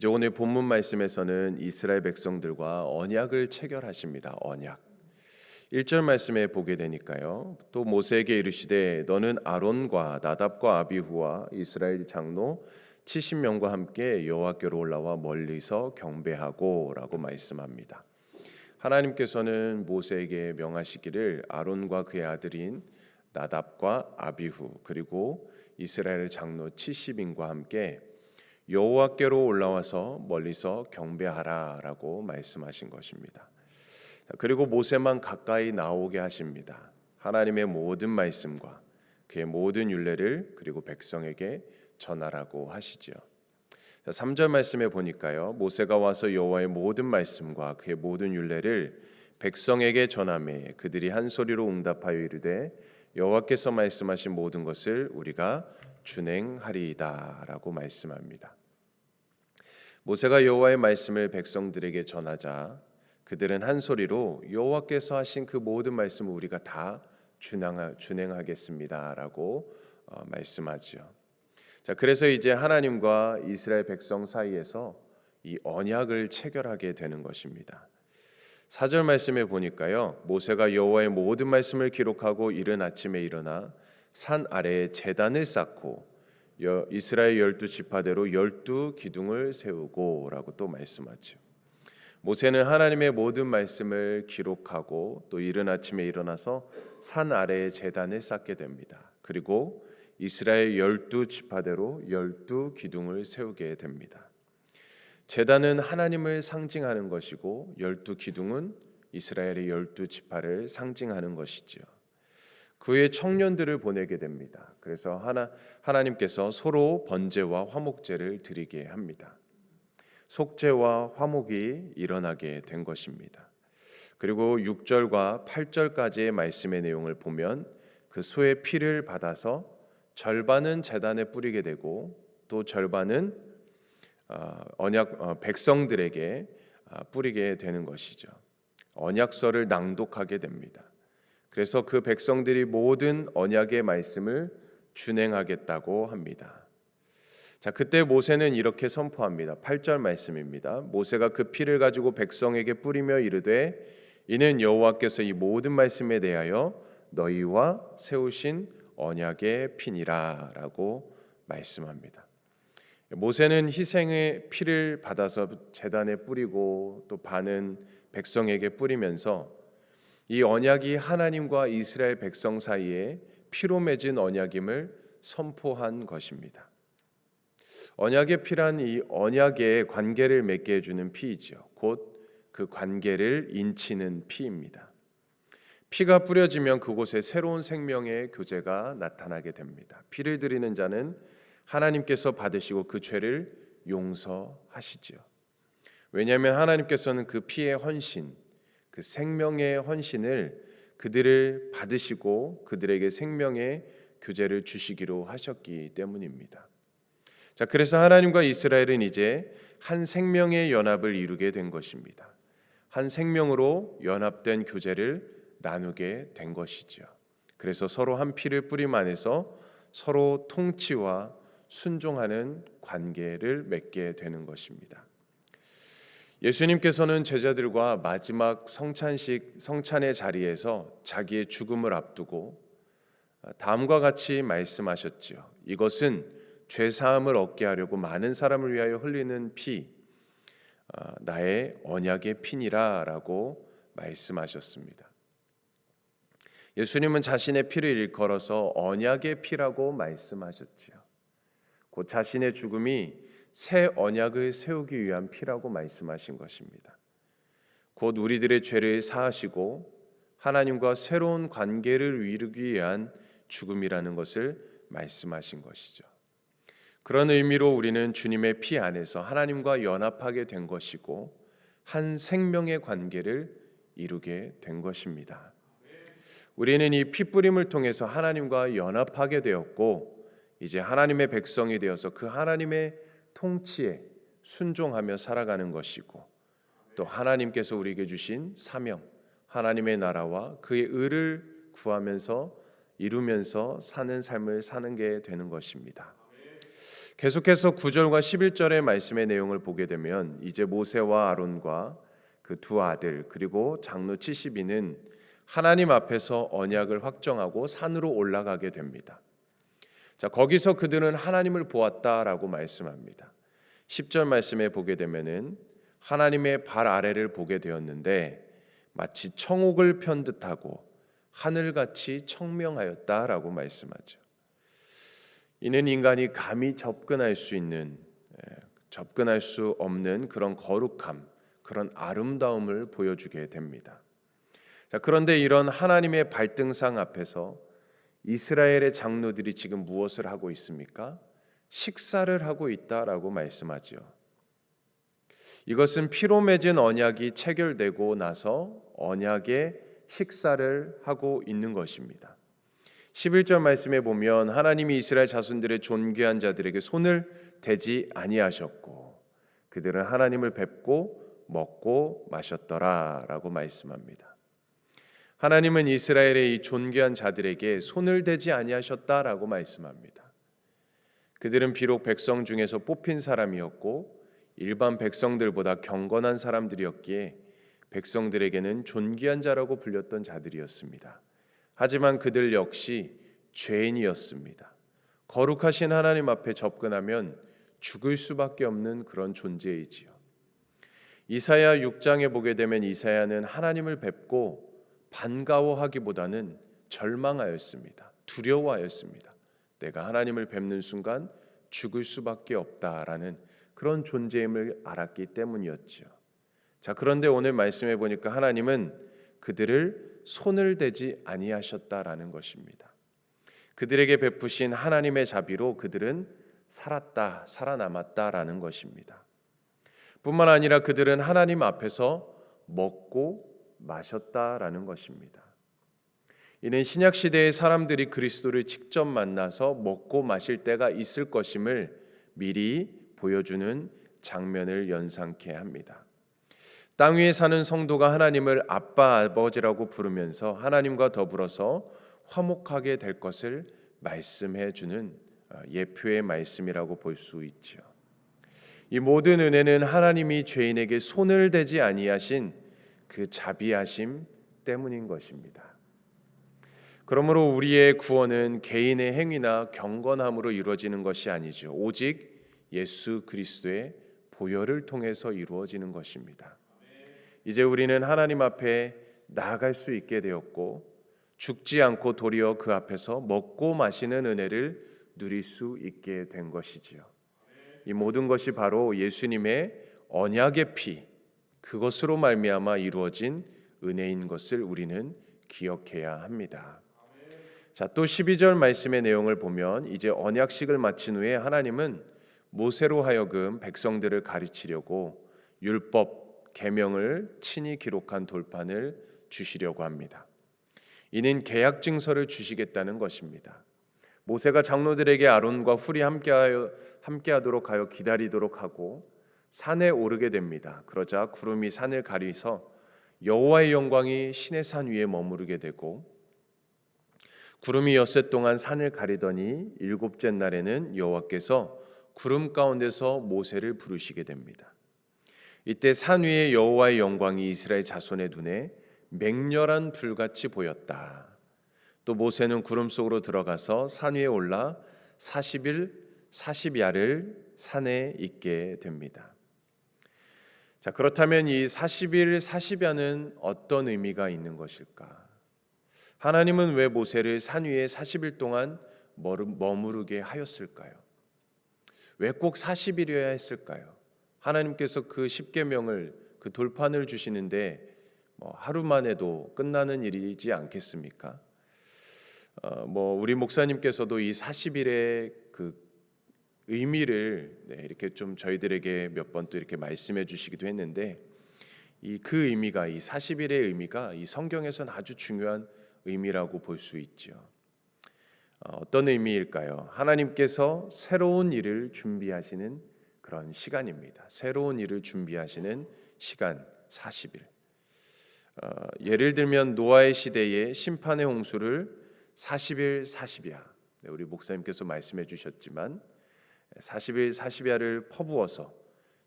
이제 오늘 본문 말씀에서는 이스라엘 백성들과 언약을 체결하십니다. 언약. 1절 말씀에 보게 되니까요. 또 모세에게 이르시되 너는 아론과 나답과 아비후와 이스라엘 장로 70명과 함께 여호와께로 올라와 멀리서 경배하고라고 말씀합니다. 하나님께서는 모세에게 명하시기를 아론과 그의 아들인 나답과 아비후 그리고 이스라엘 장로 70인과 함께 여호와께로 올라와서 멀리서 경배하라라고 말씀하신 것입니다. 그리고 모세만 가까이 나오게 하십니다. 하나님의 모든 말씀과 그의 모든 율례를 그리고 백성에게 전하라고 하시죠. 3절 말씀에 보니까요. 모세가 와서 여호와의 모든 말씀과 그의 모든 율례를 백성에게 전하매 그들이 한 소리로 응답하여 이르되 여호와께서 말씀하신 모든 것을 우리가 준행하리이다라고 말씀합니다. 모세가 여호와의 말씀을 백성들에게 전하자 그들은 한 소리로 여호와께서 하신 그 모든 말씀을 우리가 다 준행하겠습니다라고 어, 말씀하죠. 자, 그래서 이제 하나님과 이스라엘 백성 사이에서 이 언약을 체결하게 되는 것입니다. 사절 말씀에 보니까요. 모세가 여호와의 모든 말씀을 기록하고 이른 아침에 일어나 산 아래에 제단을 쌓고 이스라엘 열두 지파대로 열두 기둥을 세우고라고 또 말씀하죠. 모세는 하나님의 모든 말씀을 기록하고 또 이른 아침에 일어나서 산 아래에 제단을 쌓게 됩니다. 그리고 이스라엘 열두 지파대로 열두 기둥을 세우게 됩니다. 제단은 하나님을 상징하는 것이고 열두 기둥은 이스라엘의 열두 지파를 상징하는 것이지요. 그의 청년들을 보내게 됩니다. 그래서 하나 하나님께서 서로 번제와 화목제를 드리게 합니다. 속죄와 화목이 일어나게 된 것입니다. 그리고 6절과 8절까지의 말씀의 내용을 보면 그 소의 피를 받아서 절반은 재단에 뿌리게 되고 또 절반은 어, 언약 어, 백성들에게 어, 뿌리게 되는 것이죠. 언약서를 낭독하게 됩니다. 그래서 그 백성들이 모든 언약의 말씀을 준행하겠다고 합니다. 자, 그때 모세는 이렇게 선포합니다. 8절 말씀입니다. 모세가 그 피를 가지고 백성에게 뿌리며 이르되 이는 여호와께서 이 모든 말씀에 대하여 너희와 세우신 언약의 피니라라고 말씀합니다. 모세는 희생의 피를 받아서 제단에 뿌리고 또 반은 백성에게 뿌리면서 이 언약이 하나님과 이스라엘 백성 사이에 피로 맺은 언약임을 선포한 것입니다. 언약의 피란 이 언약의 관계를 맺게 해주는 피이죠. 곧그 관계를 인치는 피입니다. 피가 뿌려지면 그곳에 새로운 생명의 교제가 나타나게 됩니다. 피를 드리는 자는 하나님께서 받으시고 그 죄를 용서하시지요. 왜냐하면 하나님께서는 그 피의 헌신, 그 생명의 헌신을 그들을 받으시고 그들에게 생명의 교제를 주시기로 하셨기 때문입니다. 자, 그래서 하나님과 이스라엘은 이제 한 생명의 연합을 이루게 된 것입니다. 한 생명으로 연합된 교제를 나누게 된 것이죠. 그래서 서로 한 피를 뿌림 안에서 서로 통치와 순종하는 관계를 맺게 되는 것입니다. 예수님께서는 제자들과 마지막 성찬식 성찬의 자리에서 자기의 죽음을 앞두고 다음과 같이 말씀하셨지요. 이것은 죄 사함을 얻게 하려고 많은 사람을 위하여 흘리는 피 아, 나의 언약의 피니라라고 말씀하셨습니다. 예수님은 자신의 피를 일컬어서 언약의 피라고 말씀하셨지요. 곧 자신의 죽음이 새 언약을 세우기 위한 피라고 말씀하신 것입니다. 곧 우리들의 죄를 사하시고 하나님과 새로운 관계를 이루기 위한 죽음이라는 것을 말씀하신 것이죠. 그런 의미로 우리는 주님의 피 안에서 하나님과 연합하게 된 것이고 한 생명의 관계를 이루게 된 것입니다. 우리는 이 피 뿌림을 통해서 하나님과 연합하게 되었고 이제 하나님의 백성이 되어서 그 하나님의 통치에 순종하며 살아가는 것이고 또 하나님께서 우리에게 주신 사명, 하나님의 나라와 그의 의를 구하면서 이루면서 사는 삶을 사는 게 되는 것입니다. 계속해서 9절과 11절의 말씀의 내용을 보게 되면 이제 모세와 아론과 그 두 아들 그리고 장로 72는 하나님 앞에서 언약을 확정하고 산으로 올라가게 됩니다. 자, 거기서 그들은 하나님을 보았다라고 말씀합니다. 10절 말씀에 보게 되면은 하나님의 발 아래를 보게 되었는데 마치 청옥을 편 듯하고 하늘같이 청명하였다라고 말씀하죠. 이는 인간이 감히 접근할 수 있는 예, 접근할 수 없는 그런 거룩함, 그런 아름다움을 보여주게 됩니다. 자, 그런데 이런 하나님의 발등상 앞에서 이스라엘의 장로들이 지금 무엇을 하고 있습니까? 식사를 하고 있다라고 말씀하지요. 이것은 피로 맺은 언약이 체결되고 나서 언약의 식사를 하고 있는 것입니다. 11절 말씀에 보면 하나님이 이스라엘 자손들의 존귀한 자들에게 손을 대지 아니하셨고 그들은 하나님을 뵙고 먹고 마셨더라라고 말씀합니다. 하나님은 이스라엘의 이 존귀한 자들에게 손을 대지 아니하셨다라고 말씀합니다. 그들은 비록 백성 중에서 뽑힌 사람이었고 일반 백성들보다 경건한 사람들이었기에 백성들에게는 존귀한 자라고 불렸던 자들이었습니다. 하지만 그들 역시 죄인이었습니다. 거룩하신 하나님 앞에 접근하면 죽을 수밖에 없는 그런 존재이지요. 이사야 6장에 보게 되면 이사야는 하나님을 뵙고 반가워하기보다는 절망하였습니다. 두려워하였습니다. 내가 하나님을 뵙는 순간 죽을 수밖에 없다라는 그런 존재임을 알았기 때문이었지요. 자, 그런데 오늘 말씀해 보니까 하나님은 그들을 손을 대지 아니하셨다라는 것입니다. 그들에게 베푸신 하나님의 자비로 그들은 살았다, 살아남았다라는 것입니다. 뿐만 아니라 그들은 하나님 앞에서 먹고 마셨다라는 것입니다. 이는 신약 시대의 사람들이 그리스도를 직접 만나서 먹고 마실 때가 있을 것임을 미리 보여주는 장면을 연상케 합니다. 땅 위에 사는 성도가 하나님을 아빠 아버지라고 부르면서 하나님과 더불어서 화목하게 될 것을 말씀해 주는 어, 예표의 말씀이라고 볼 수 있죠. 이 모든 은혜는 하나님이 죄인에게 손을 대지 아니하신 그 자비하심 때문인 것입니다. 그러므로 우리의 구원은 개인의 행위나 경건함으로 이루어지는 것이 아니죠. 오직 예수 그리스도의 보혈을 통해서 이루어지는 것입니다. 이제 우리는 하나님 앞에 나아갈 수 있게 되었고 죽지 않고 도리어 그 앞에서 먹고 마시는 은혜를 누릴 수 있게 된 것이지요. 이 모든 것이 바로 예수님의 언약의 피 그것으로 말미암아 이루어진 은혜인 것을 우리는 기억해야 합니다. 자, 또 12절 말씀의 내용을 보면 이제 언약식을 마친 후에 하나님은 모세로 하여금 백성들을 가르치려고 율법 계명을 친히 기록한 돌판을 주시려고 합니다. 이는 계약 증서를 주시겠다는 것입니다. 모세가 장로들에게 아론과 훌이 함께하여 함께하도록 하여 기다리도록 하고 산에 오르게 됩니다. 그러자 구름이 산을 가리서 여호와의 영광이 신의 산 위에 머무르게 되고 구름이 엿새 동안 산을 가리더니 일곱째 날에는 여호와께서 구름 가운데서 모세를 부르시게 됩니다. 이때 산 위에 여호와의 영광이 이스라엘 자손의 눈에 맹렬한 불같이 보였다. 또 모세는 구름 속으로 들어가서 산 위에 올라 40일 40야를 산에 있게 됩니다. 자, 그렇다면 이 40일 40야는 어떤 의미가 있는 것일까? 하나님은 왜 모세를 산 위에 40일 동안 머무르게 하였을까요? 왜 꼭 40일이어야 했을까요? 하나님께서 그 십계명을 그 돌판을 주시는데 뭐 하루만 해도 끝나는 일이지 않겠습니까? 어, 뭐 우리 목사님께서도 이 40일의 그 의미를 네, 이렇게 좀 저희들에게 몇 번 또 이렇게 말씀해 주시기도 했는데 이 그 의미가 이 40일의 의미가 이 성경에서는 아주 중요한 의미라고 볼 수 있죠. 어, 어떤 의미일까요? 하나님께서 새로운 일을 준비하시는 그런 시간입니다. 새로운 일을 준비하시는 시간 40일. 어, 예를 들면 노아의 시대에 심판의 홍수를 40일 40이야. 우리 목사님께서 말씀해 주셨지만 40일 40야를 퍼부어서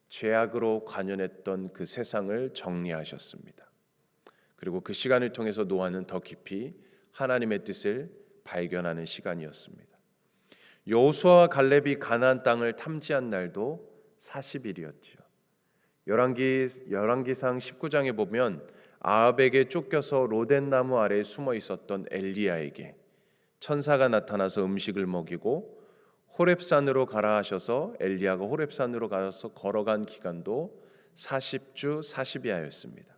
죄악으로 관연했던 그 세상을 정리하셨습니다. 그리고 그 시간을 통해서 노아는 더 깊이 하나님의 뜻을 발견하는 시간이었습니다. 여호수아와 갈렙이 가나안 땅을 탐지한 날도 40일이었지요. 열왕기 열왕기상 19장에 보면 아합에게 쫓겨서 로덴 나무 아래에 숨어 있었던 엘리야에게 천사가 나타나서 음식을 먹이고 호렙산으로 가라 하셔서 엘리야가 호렙산으로 가서 걸어간 기간도 40주 40야였습니다.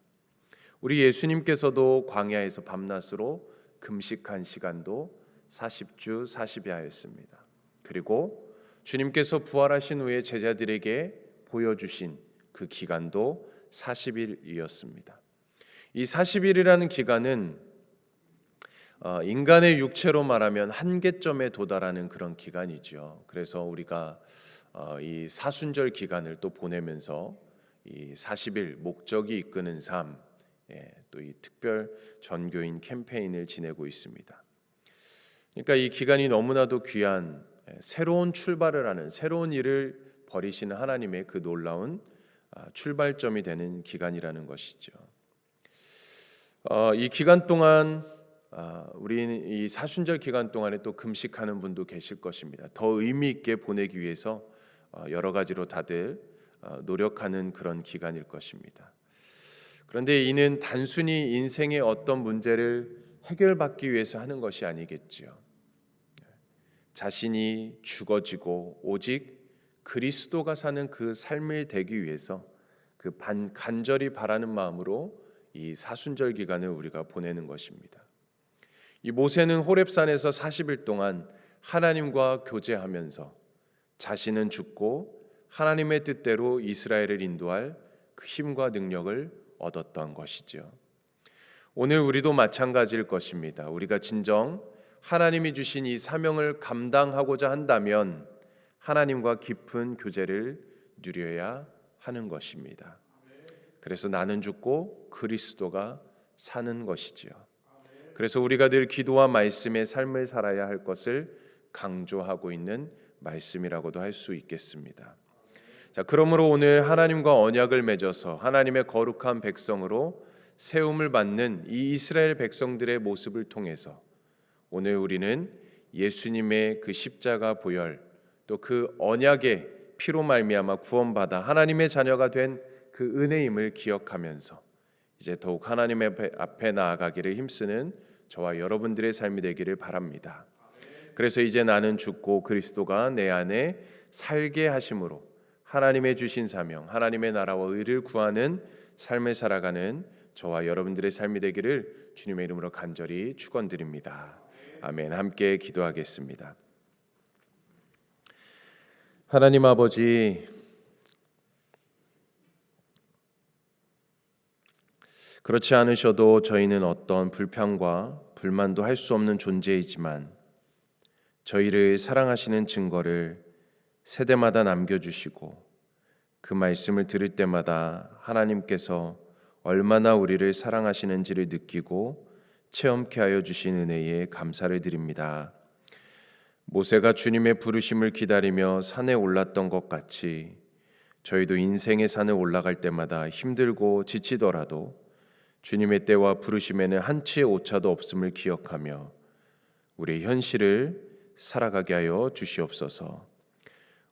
우리 예수님께서도 광야에서 밤낮으로 금식한 시간도 40주 40야였습니다. 그리고 주님께서 부활하신 후에 제자들에게 보여주신 그 기간도 40일이었습니다. 이 40일이라는 기간은 어, 인간의 육체로 말하면 한계점에 도달하는 그런 기간이죠. 그래서 우리가 어, 이 사순절 기간을 또 보내면서 이 40일 목적이 이끄는 삶, 예, 또이 특별 전교인 캠페인을 지내고 있습니다. 그러니까 이 기간이 너무나도 귀한 예, 새로운 출발을 하는 새로운 일을 벌이시는 하나님의 그 놀라운 아, 출발점이 되는 기간이라는 것이죠. 어, 이 기간 동안 아, 우리는 이 사순절 기간 동안에 또 금식하는 분도 계실 것입니다. 더 의미 있게 보내기 위해서 어, 여러 가지로 다들 어, 노력하는 그런 기간일 것입니다. 그런데 이는 단순히 인생의 어떤 문제를 해결받기 위해서 하는 것이 아니겠지요. 자신이 죽어지고 오직 그리스도가 사는 그 삶을 되기 위해서 그 반, 간절히 바라는 마음으로 이 사순절 기간을 우리가 보내는 것입니다. 이 모세는 호렙산에서 40일 동안 하나님과 교제하면서 자신은 죽고 하나님의 뜻대로 이스라엘을 인도할 그 힘과 능력을 얻었던 것이지요. 오늘 우리도 마찬가지일 것입니다. 우리가 진정 하나님이 주신 이 사명을 감당하고자 한다면 하나님과 깊은 교제를 누려야 하는 것입니다. 그래서 나는 죽고 그리스도가 사는 것이지요. 그래서 우리가 늘 기도와 말씀의 삶을 살아야 할 것을 강조하고 있는 말씀이라고도 할 수 있겠습니다. 자, 그러므로 오늘 하나님과 언약을 맺어서 하나님의 거룩한 백성으로 세움을 받는 이 이스라엘 백성들의 모습을 통해서 오늘 우리는 예수님의 그 십자가 보혈 또 그 언약의 피로 말미암아 구원받아 하나님의 자녀가 된 그 은혜임을 기억하면서 이제 더욱 하나님의 앞에 나아가기를 힘쓰는 저와 여러분들의 삶이 되기를 바랍니다. 그래서 이제 나는 죽고 그리스도가 내 안에 살게 하심으로 하나님의 주신 사명, 하나님의 나라와 의를 구하는 삶을 살아가는 저와 여러분들의 삶이 되기를 주님의 이름으로 간절히 축원드립니다. 아멘. 함께 기도하겠습니다. 하나님 아버지 그렇지 않으셔도 저희는 어떤 불평과 불만도 할 수 없는 존재이지만 저희를 사랑하시는 증거를 세대마다 남겨주시고 그 말씀을 들을 때마다 하나님께서 얼마나 우리를 사랑하시는지를 느끼고 체험케 하여 주신 은혜에 감사를 드립니다. 모세가 주님의 부르심을 기다리며 산에 올랐던 것 같이 저희도 인생의 산을 올라갈 때마다 힘들고 지치더라도 주님의 때와 부르심에는 한치의 오차도 없음을 기억하며 우리의 현실을 살아가게 하여 주시옵소서.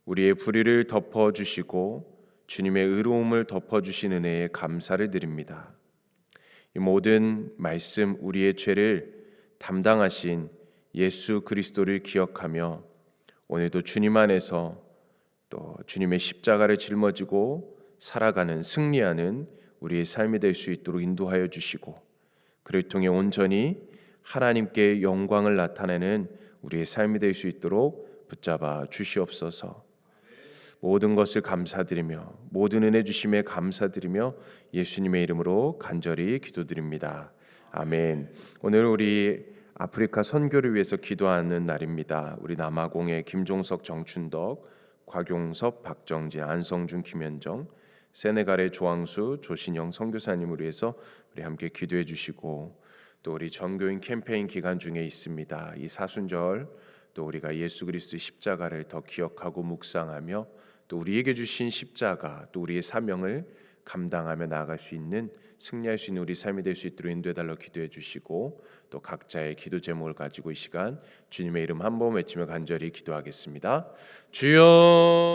우리의 불의를 덮어 주시고 주님의 의로움을 덮어 주신 은혜에 감사를 드립니다. 이 모든 말씀 우리의 죄를 담당하신 예수 그리스도를 기억하며 오늘도 주님 안에서 또 주님의 십자가를 짊어지고 살아가는 승리하는 우리의 삶이 될 수 있도록 인도하여 주시고 그를 통해 온전히 하나님께 영광을 나타내는 우리의 삶이 될 수 있도록 붙잡아 주시옵소서. 모든 것을 감사드리며 모든 은혜 주심에 감사드리며 예수님의 이름으로 간절히 기도드립니다. 아멘. 오늘 우리 아프리카 선교를 위해서 기도하는 날입니다. 우리 남아공의 김종석, 정춘덕, 곽용섭, 박정진, 안성준, 김현정, 세네갈의 조항수, 조신영 선교사님을 위해서 우리 함께 기도해 주시고 또 우리 전교인 캠페인 기간 중에 있습니다. 이 사순절 또 우리가 예수 그리스도의 십자가를 더 기억하고 묵상하며 또 우리에게 주신 십자가 또 우리의 사명을 감당하며 나아갈 수 있는 승리할 수 있는 우리 삶이 될 수 있도록 인도해 달라고 기도해 주시고 또 각자의 기도 제목을 가지고 이 시간 주님의 이름 한 번 외치며 간절히 기도하겠습니다. 주여